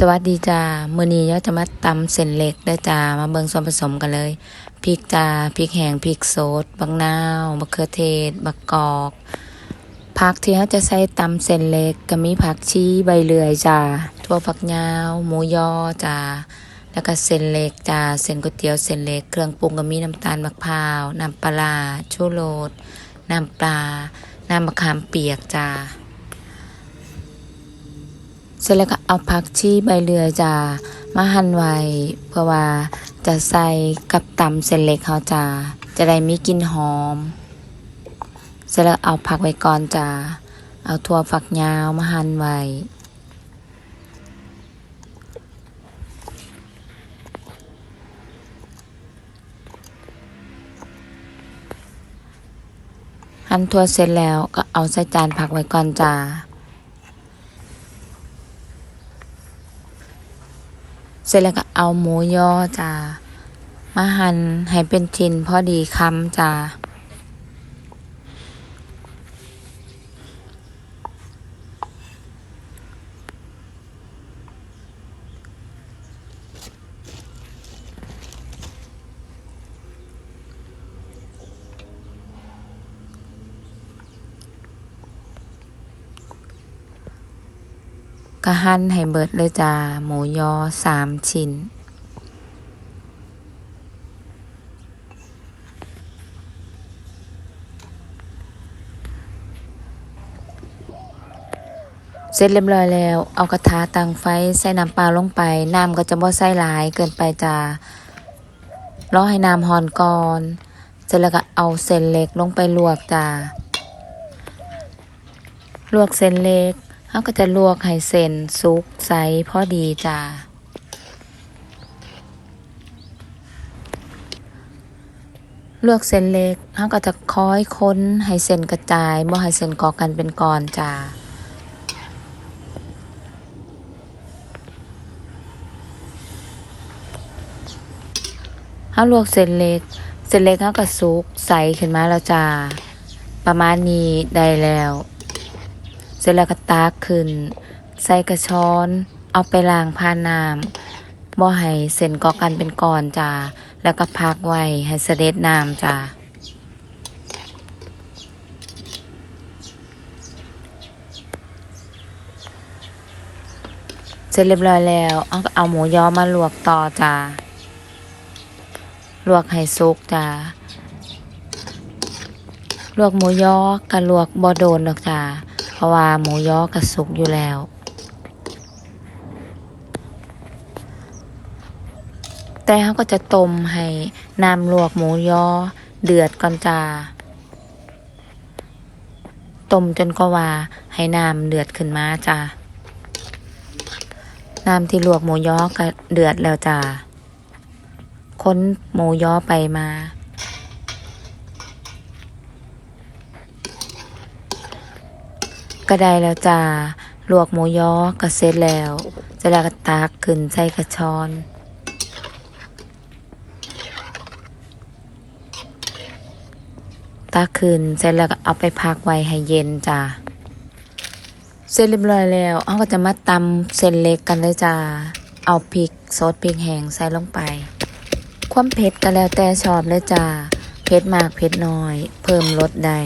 สวัสดีจ้ามื้อนี้เราจะมาตำเส้นเล็กได้จ้ามาเบิ่งส่วนผสมกันเลยพริกจ้าพริกแห้งพริกสดบักนาวมะเขือเทศบักกอกผักที่เราจะใส่ตำเส้นเล็กก็มีผักชีใบเลื่อยจ้าถั่วฝักยาว หมูยอจ้าแล้วก็เส้นเล็กจ้าเส้นก๋วยเตี๋ยวเส้นเล็กเครื่องปรุงก็มีน้ำตาลมะพร้าวน้ำปลาชูรสน้ำปลาน้ำมะขามเปียกจ้า เสร็จแล้วก็เอาผักชีใบเรือจะมาหั่นไว้เพื่อว่าจะใส่กับตำเส้นเล็กเขาจะจะได้มีกลิ่นหอม เสร็จแล้วเอาผักไว้ก่อนจะเอาถั่วฝักยาวมาหั่นไว้หั่นถั่วเสร็จแล้วก็เอาใส่จานผักไว้ก่อนจ้า เสร็จแล้วก็เอาหมูยอจ้ามาหั่นให้เป็นชิ้นพอดีคำจ้า ก็หั่นให้เบิดเลยจ้า หมูยอสามชิ้น เสร็จเรียบร้อยแล้ว เอากระทะตั้งไฟใส่น้ำปลาลงไป น้ำก็จะบ่ใส่หลายเกินไปจ้ารอให้น้ำหอนก่อนเสร็จแล้วก็เอาเส้นเล็กลงไปลวกจ้า ลวกเส้นเล็ก เขาก็จะลวกให้เส้นสุกใสพอดีจ้าลวกเส้นเล็กเขาก็จะคอยค้นให้เส้นกระจายบ่ให้เส้นกาะกันเป็นก้อนจ้าเขาลวกเส้นเล็ก เส้นเล็กเขาก็สุกใสขึ้นมาแล้วจ้า ประมาณนี้ได้แล้ว เสร็จแล้วก็ตากขึ้น ใส่กระชอน เอาไปล้างผ่านน้ำบ่ให้เส้นกาะกันเป็นก้อนจ้าแล้วก็พักไว้ให้เสด็จน้ำจ้าเสร็จเรียบร้อยแล้วเอาก็เอาหมูยอมาลวกต่อจ้าลวกให้สุกจ้าลวกหมูยอกับลวกบ่โดนดอกจ้า เพราะว่าหมูยอกับสุกอยู่แล้ว แต่เขาก็จะต้มให้น้ำลวกหมูยอเดือดก่อนจ้าต้มจนก็ว่าให้น้ำเดือดขึ้นมาจ้าน้ำที่ลวกหมูยอก็เดือดแล้วจ้าค้นหมูยอไปมา ก็ได้แล้วจ้าลวกหมูยอก็เสร็จแล้วจะแล้วก็ตากขึ้นใส่กระชอนตากขึ้นเสร็จแล้วก็เอาไปพักไว้ให้เย็นจ้าเสร็จเรียบร้อยแล้วเอาก็จะมาตำเส้นเล็กกันเลยจ้าเอาพริกซดพริกแห้งใส่ลงไป ความเผ็ดก็แล้วแต่ชอบเลยจ้าเผ็ดมากเผ็ดน้อย เพิ่มรสได้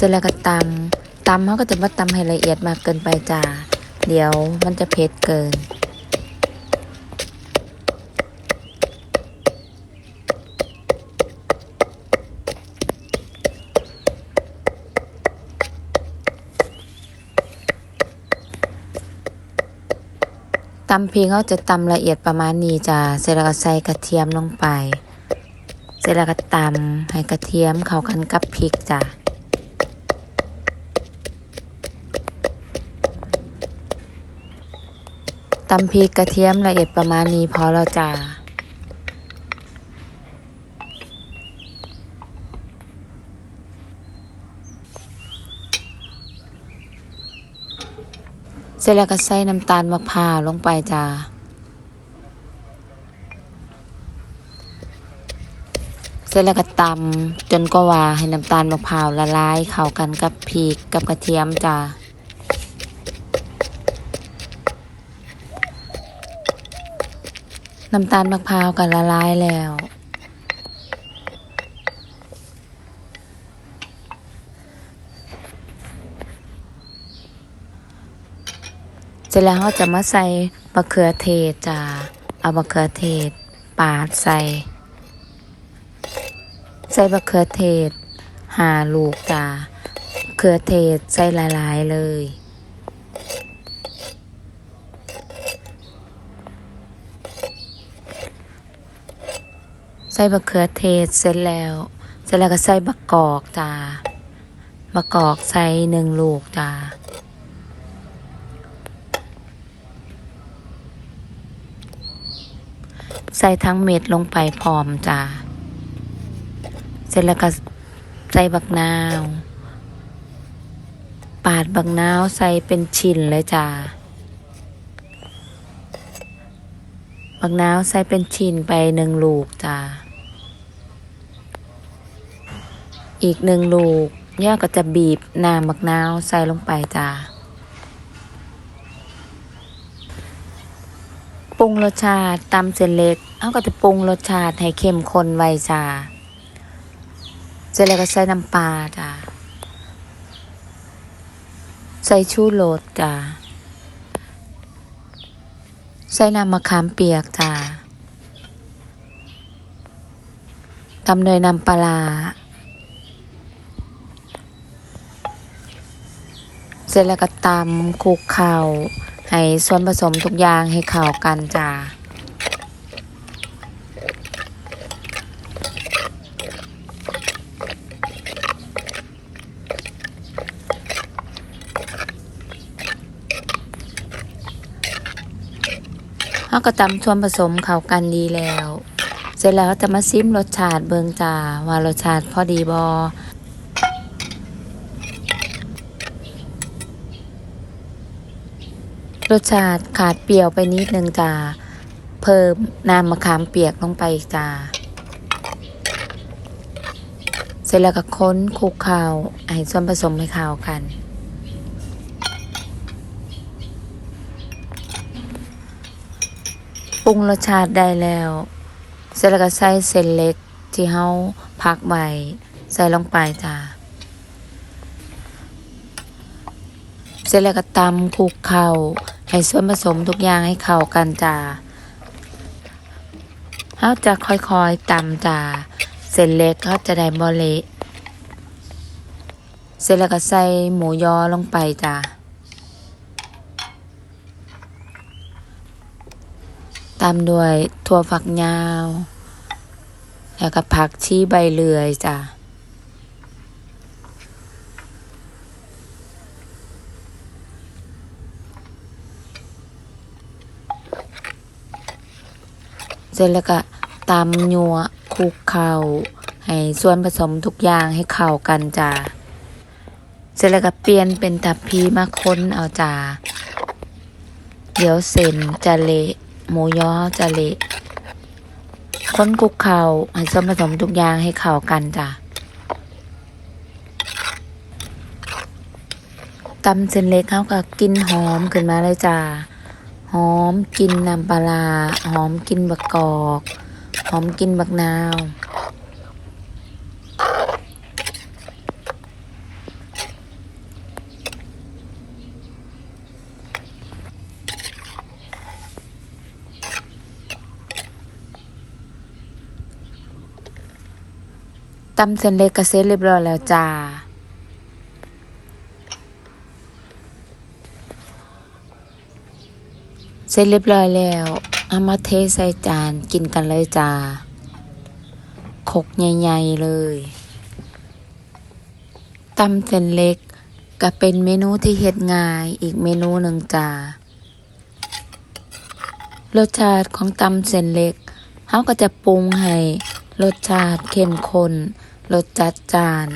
เสร็จแล้วก็ตำตำเขาก็จะมาตำให้ละเอียดมากเกินไปจ้า เดี๋ยวมันจะเผ็ดเกิน ตำเพริกเขาจะตำละเอียดประมาณนี้จ้า เสร็จแล้วก็ใส่กระเทียมลงไป เสร็จแล้วก็ตำให้กระเทียมเข้ากันกับพริกจ้า ตำพริกกระเทียมละเอียดประมาณนี้พอแล้วจ้าเสร็จแล้วก็ใส่น้ำตาลมะพร้าวลงไปจ้าเสร็จแล้วก็ตำจนกว่าให้น้ำตาลมะพร้าวละลายเข้ากันกับพริกกับกระเทียมจ้า น้ำตาลมะพร้าวกันละลายแล้ว เสร็จแล้วเราจะมาใส่มะเขือเทศจ้าเอามะเขือเทศ ปาดใส่ ใส่มะเขือเทศหาลูกจ้ามะเขือเทศใส่หลาย ๆ เลย ส่มะเขือเทศเสร็จแล้ว เสร็จแล้วก็ใส่บักกอกจ้าบักกอกใส่หนึ่งลูกจ้าใส่ทั้งเม็ดลงไปพร้อมจ้าเสร็จแล้วก็ใส่บักนาว ปาดบักนาวใส่เป็นชิ้นเลยจ้าบักนาวใส่เป็นชิ้นไปหนึ่งลูกจ้า อีกหนึ่งลูกย่าก็จะบีบน้ำบักนาวใส่ลงไปจ้าปรุงรสชาติตำเส้นเล็กเอาก็จะปรุงรสชาติให้เข้มข้นไว้จ้าเสร็จแล้วก็ใส่น้ำปลาจ้าใส่ชูโรสจ้าใส่น้ำมะขามเปียกจ้าตำเนยน้ำปลา ร็จแล้วก็ตำคลุกเข่าให้ส่วนผสมทุกอย่างให้เข้ากันจ้าเราก็ตำส่วนผสมเข้ากันดีแล้ว เสร็จแล้วจะมาซิมรสชาติเบิงจ้าว่ารสชาติพอดีบอ รสชาติขาดเปรี้ยวไปนิดนึงจ้า เพิ่มน้ำมะขามเปียกลงไปจ้า เสร็จแล้วก็ค้นคลุกข้าวให้ส่วนผสมให้เข้ากัน ปรุงรสชาติได้แล้ว เสร็จแล้วก็ใส่เส้นเล็กที่เฮาพักไว้ใส่ลงไปจ้าเสร็จแล้วก็ตำคลุกเข่า ให้ส่วนผสมทุกอย่างให้เข้ากันจ้าเฮาจะค่อยๆตำจ้าเส้นเล็กเขาจะได้บ่เละเสร็จแล้วก็ใส่หมูยอลงไปจ้าตามด้วยถั่วฝักยาว แล้วก็ผักชีใบเลื่อยจ้ะ เสร็จแล้วก็ตำยัวคลุกเข่าให้ส่วนผสมทุกอย่างให้เข้ากันจ้ะเสร็จแล้วก็เปลี่ยนเป็นทับพีมาค้นเอาจ้าเดี๋ยวเส้นจะเละหมูยอจะเละค้นคลุกเข่าให้ส่วนผสมทุกอย่างให้เข้ากันจ้ะตำเส้นเล็กเขาก็กินหอมขึ้นมาเลยจ้า หอมกินน้ำปลาหอมกินบักกอกหอมกินบักนาวตำเส้นเล็กกระเซ็ตเรียบร้อยแล้วจ้า เส ร็จเรียบร้อยแล้วเอามาเทใส่จานกินกันเลยจ้าขกใหญ่ๆเลยตำเส้นเล็กก็เป็นเมนูที่เฮ็ดง่ายอีกเมนูหนึ่งจ้ารสชาติของตำเส้นเล็กเขาก็จะปรุงให้รสชาติเข้มข้นรสจัดจาน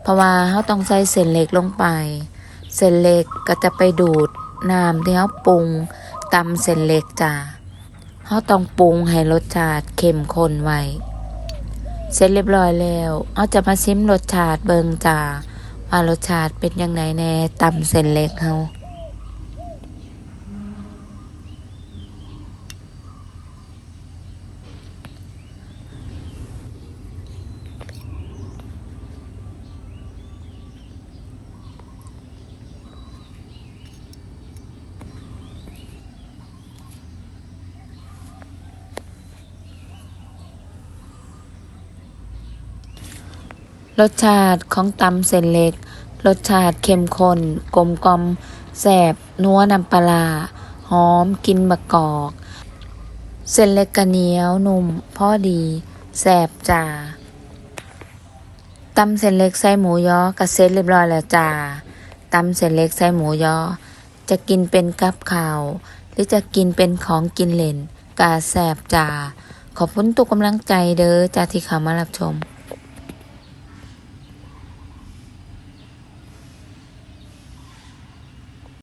เพราะว่าเขาต้องใส่เส้นเล็กลงไป เส้นเล็กก็จะไปดูด น้ำที่เขาปรุงตำเส้นเล็กจ้าเขาต้องปรุงให้รสชาติเข้มข้นไว้ เสร็จเรียบร้อยแล้วเขาจะมาชิมรสชาติเบิงจ้าว่ารสชาติเป็นยังไงแน่ตำเส้นเล็กเขา รสชาติของตำเส้นเล็ก รสชาติเข้มข้นกลมกลอมแสบนัวน้ำปลาหอมกินมะกอก เส้นเล็กกะเหนียวนุ่มพ่อดีแสบจ้าตำเส้นเล็กใส่หมูยอกระเซ็ตเรียบร้อยแล้วจ้าตำเส้นเล็กใส่หมูยอ จะกินเป็นกับข้าว หรือจะกินเป็นของกินเล่นกาแสบจ้าขอบคุณทุกกำลังใจเด้อจ้าที่เข้ามารับชม